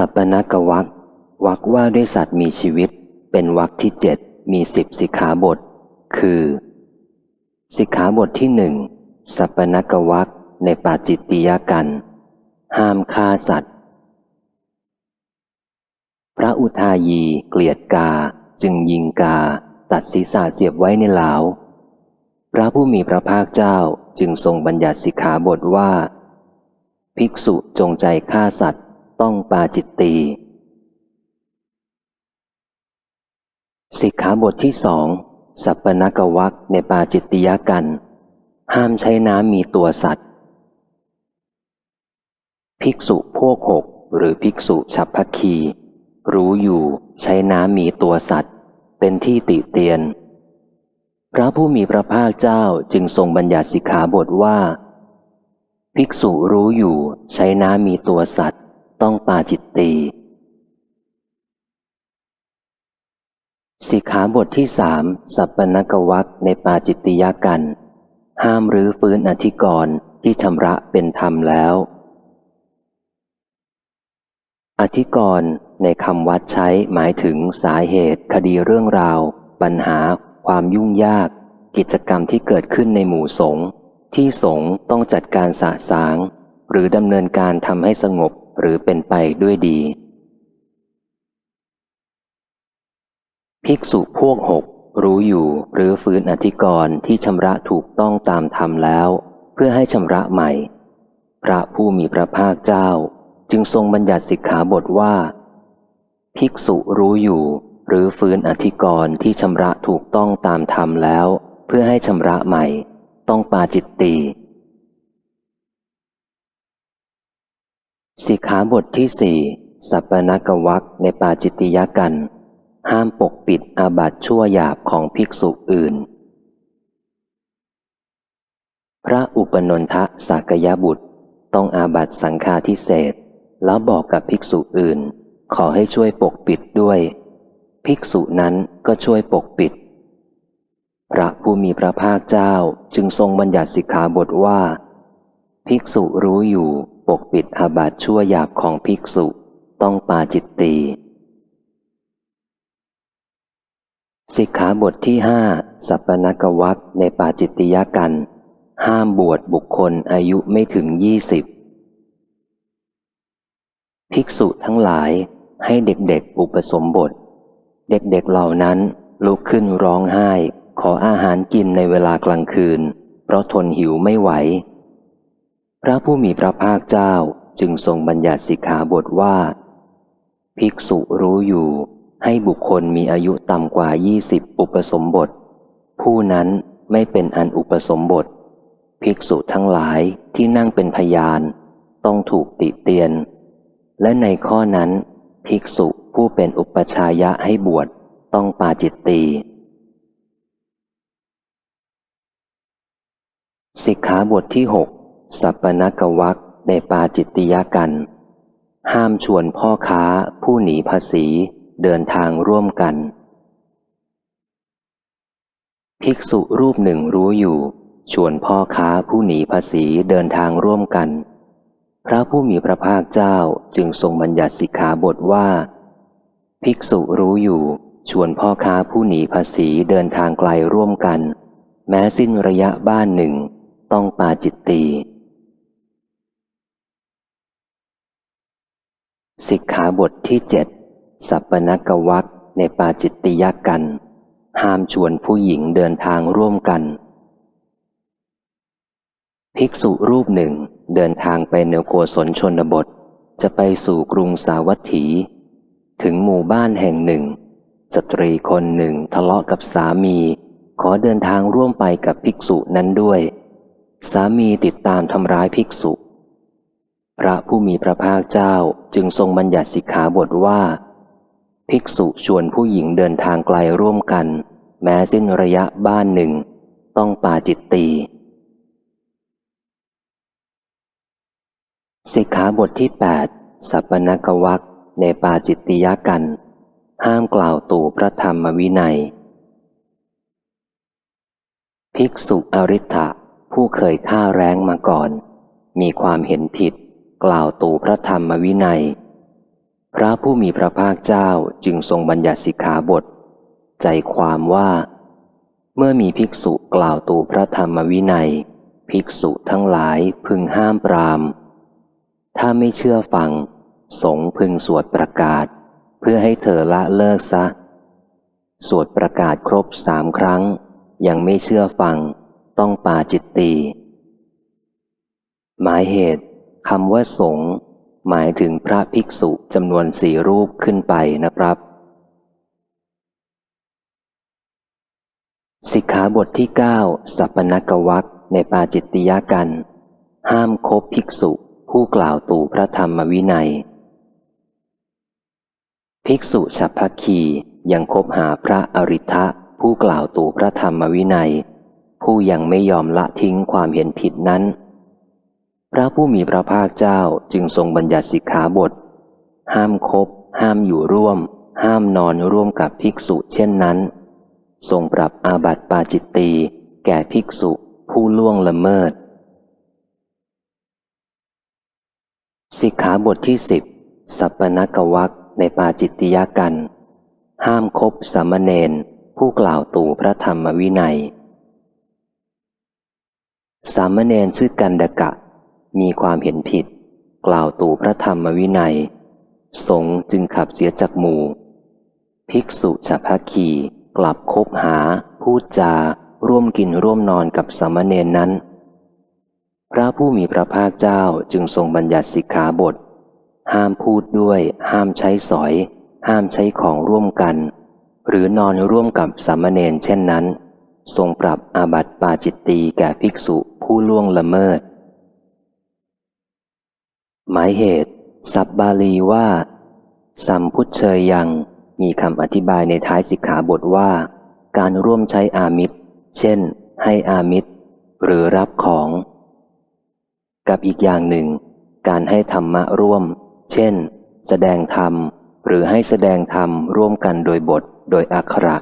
สัปปนกวักวักว่าด้วยสัตว์มีชีวิต เป็นวักที่เจ็ดมีสิบสิกขาบท คือ สิกขาบทที่หนึ่งสัปปนกวักในปาจิตติยกัน ห้ามฆ่าสัตว์ พระอุทายีเกลียดกาจึงยิงกา ตัดศีรษะเสียบไว้ในเหลาพระผู้มีพระภาคเจ้าจึงทรงบัญญัติสิกขาบทว่า ภิกษุจงใจฆ่าสัตว์ ต้องปาจิตตีสิกขาบทที่สองสัปปนกวักในปาจิตติยกัน ห้ามใช้น้ำมีตัวสัตว์ ภิกษุพวกหกหรือภิกษุฉับพักคี รู้อยู่ใช้น้ำมีตัวสัตว์ เป็นที่ติเตียน พระผู้มีพระภาคเจ้าจึงทรงบัญญัติสิกขาบทว่า ภิกษุรู้อยู่ใช้น้ำมีตัวสัตว์ ต้องปาจิตตีสิกขาบทที่สามสัปปนกวักในปาจิตติยกัน ห้ามรื้อฟื้นอธิกรณ์ที่ชำระเป็นธรรมแล้ว อธิกรณ์ในคำวัดใช้หมายถึงสาเหตุ คดีเรื่องราว ปัญหา ความยุ่งยาก กิจกรรมที่เกิดขึ้นในหมู่สงฆ์ที่สงฆ์ต้องจัดการสะสาง หรือดำเนินการทำให้สงบหรือเป็นไปด้วยดี ภิกษุพวกหกรู้อยู่หรือฟื้นอธิกรณ์ที่ชำระถูกต้องตามธรรมแล้ว เพื่อให้ชำระใหม่ พระผู้มีพระภาคเจ้า จึงทรงบัญญัติสิกขาบทว่า ภิกษุรู้อยู่ หรือฟื้นอธิกรณ์ที่ชำระถูกต้องตามธรรมแล้ว เพื่อให้ชำระใหม่ ต้องปาจิตตี สิกขาบทที่สี่สัปนกวักในปาจิตติยกัน ห้ามปกปิดอาบัติชั่วหยาบของภิกษุอื่น พระอุปนนทะสากยบุตร ต้องอาบัติสังฆาทิเศษแล้วบอกกับภิกษุอื่น ขอให้ช่วยปกปิดด้วย ภิกษุนั้นก็ช่วยปกปิด พระผู้มีพระภาคเจ้าจึงทรงบัญญัติสิกขาบทว่า ภิกษุรู้อยู่ ปกปิดอาบัติชั่วหยาบของภิกษุต้องปาจิตตีสิกขาบทที่ห้าสัปนกวักในปาจิตติยกัน ห้ามบวชบุคคลอายุไม่ถึงยี่สิบภิกษุทั้งหลายให้เด็กๆอุปสมบท เด็กๆเหล่านั้นลุกขึ้นร้องไห้ ขออาหารกินในเวลากลางคืน เพราะทนหิวไม่ไหว ระผู้มีพระภาคเจ้าจึงทรงบัญญัติสิกขาบทว่า ภิกษุรู้อยู่ให้บุคคลมีอายุต่ำกว่ายี่สิบอุปสมบท ผู้นั้นไม่เป็นอันอุปสมบท ภิกษุทั้งหลายที่นั่งเป็นพยาน ต้องถูกติเตียน และในข้อนั้น ภิกษุผู้เป็นอุปชายะให้บวชต้องปาจิตตีสิกขาบทที่หก สัปนกวักในปาจิตติยกัน ห้ามชวนพ่อค้าผู้หนีภาษีเดินทางร่วมกัน ภิกษุรูปหนึ่งรู้อยู่ ชวนพ่อค้าผู้หนีภาษีเดินทางร่วมกัน พระผู้มีพระภาคเจ้าจึงทรงบัญญัติสิกขาบทว่า ภิกษุรู้อยู่ ชวนพ่อค้าผู้หนีภาษีเดินทางไกลร่วมกัน แม้สิ้นระยะบ้านหนึ่ง ต้องปาจิตตี สิกขาบทที่เจ็ดสัปปนกวักในปาจิตติยกัน ห้ามชวนผู้หญิงเดินทางร่วมกัน ภิกษุรูปหนึ่งเดินทางไปเนโกศลชนบท จะไปสู่กรุงสาวัตถี ถึงหมู่บ้านแห่งหนึ่ง สตรีคนหนึ่งทะเลาะกับสามี ขอเดินทางร่วมไปกับภิกษุนั้นด้วย สามีติดตามทำร้ายภิกษุ พระผู้มีพระภาคเจ้าจึงทรงบัญญัติสิกขาบทว่า ภิกษุชวนผู้หญิงเดินทางไกลร่วมกัน แม้สิ้นระยะบ้านหนึ่ง ต้องปาจิตตีสิกขาบทที่ 8 สัปปนกวักในปาจิตติยกัน ห้ามกล่าวตู่พระธรรมวินัย ภิกษุอริ t ะผู้เคยฆ่าแร้งมาก่อน มีความเห็นผิด กล่าวตูพระธรรมวินัย พระผู้มีพระภาคเจ้าจึงทรงบัญญัติสิกขาบท ใจความว่า เมื่อมีภิกษุกล่าวตูพระธรรมวินัย ภิกษุทั้งหลายพึงห้ามปรามถ้าไม่เชื่อฟัง สงพึงสวดประกาศ เพื่อให้เธอละเลิกซะ สวดประกาศครบสามครั้ง ยังไม่เชื่อฟัง ต้องปาจิตตีหมายเหตุ คำว่าสงฆ์หมายถึงพระภิกษุจำนวนสี่รูปขึ้นไปนะครับ สิกขาบทที่เก้าสัปนกวักในปาจิตติยากัน ห้ามคบภิกษุผู้กล่าวตู่พระธรรมวินัย ภิกษุฉัพพคียังคบหาพระอริ t ะผู้กล่าวตู่พระธรรมวินัย ผู้ยังไม่ยอมละทิ้งความเห็นผิดนั้น พระผู้มีพระภาคเจ้าจึงทรงบัญญัติสิกขาบท ห้ามคบ ห้ามอยู่ร่วม ห้ามนอนร่วมกับภิกษุเช่นนั้น ทรงปรับอาบัติปาจิตตีแก่ภิกษุผู้ล่วงละเมิด สิกขาบทที่สิบสัปปนกวักในปาจิตติยากัน ห้ามคบสามเณรผู้กล่าวตู่พระธรรมวินัย สามเณรชื่อกันดกะ มีความเห็นผิด กล่าวตู่พระธรรมวินัย สงจึงขับเสียจากหมู่ ภิกษุฉัพคีกลับคบหา พูดจา ร่วมกินร่วมนอนกับสามเณรนั้น พระผู้มีพระภาคเจ้าจึงทรงบัญญัติสิกขาบท ห้ามพูดด้วย ห้ามใช้สอย ห้ามใช้ของร่วมกัน หรือนอนร่วมกับสามเณรเช่นนั้น ทรงปรับอาบัติปาจิตตีแก่ภิกษุผู้ล่วงละเมิด หมายเหตุ สับบาลีว่า สัมพุทเชยยัง มีคำอธิบายในท้ายสิกขาบทว่า การร่วมใช้อามิตร เช่น ให้อามิตร หรือรับของ กับอีกอย่างหนึ่ง การให้ธรรมะร่วม เช่น แสดงธรรม หรือให้แสดงธรรมร่วมกันโดยบท โดยอักขระ